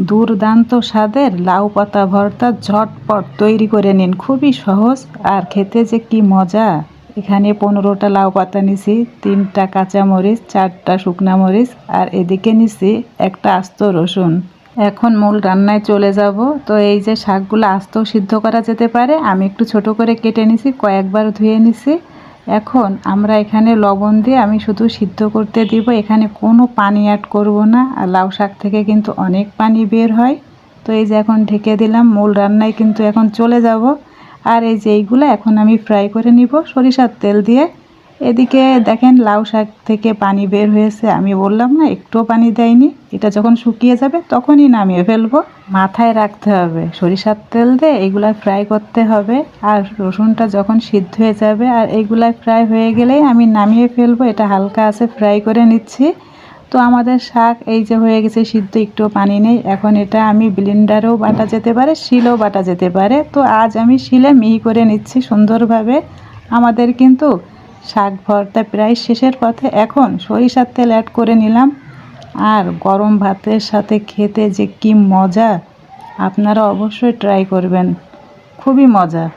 দুর্দান্ত স্বাদের লাউ পাতা ভর্তা ঝটপট তৈরি করে নিন। খুবই সহজ। আর খেতে যে কি মজা। এখানে পনেরোটা লাউ পাতা নিছি, তিনটা কাঁচামরিচ, চারটা শুকনা মরিচ, আর এদিকে নিছি একটা আস্ত রসুন। এখন মূল রান্নায় চলে যাব। তো এই যে শাকগুলো আস্তেও সিদ্ধ করা যেতে পারে, আমি একটু ছোট করে কেটে নিছি, কয়েকবার ধুয়ে নিছি। এখন আমরা এখানে লবণ দিয়ে আমি শুধু সিদ্ধ করতে দিব। এখানে কোনো পানি অ্যাড করব না। আর লাউ শাক থেকে কিন্তু অনেক পানি বের হয়। তো এই যে এখন ঢেকে দিলাম, মূল রান্নায় কিন্তু এখন চলে যাব। আর এই যে এইগুলো এখন আমি ফ্রাই করে নিব সরিষার তেল দিয়ে। এদিকে দেখেন লাউ শাক থেকে পানি বের হয়েছে। আমি বললাম, না, একটুও পানি দেয়নি। এটা যখন শুকিয়ে যাবে তখনই নামিয়ে ফেলব। মাথায় রাখতে হবে। সরিষার তেল দিয়ে এইগুলা ফ্রাই করতে হবে। আর রসুনটা যখন সিদ্ধ হয়ে যাবে, আর এইগুলা ফ্রাই হয়ে গেলেই আমি নামিয়ে ফেলব। এটা হালকা আছে, ফ্রাই করে নিচ্ছি। তো আমাদের শাক এই যে হয়ে গেছে সিদ্ধ একটু পানি নেই। এখন এটা আমি ব্লিন্ডারেও বাটা যেতে পারে, শিলেও বাটা যেতে পারে। তো আজ আমি শিলে মিহি করে নিচ্ছি সুন্দরভাবে। আমাদের কিন্তু শাক ভর্তা প্রায় শেষের পথে। এখন সরিষার তেল অ্যাড করে নিলাম। আর গরম ভাতের সাথে খেতে যে কি মজা, আপনারা অবশ্যই ট্রাই করবেন। খুবই মজা।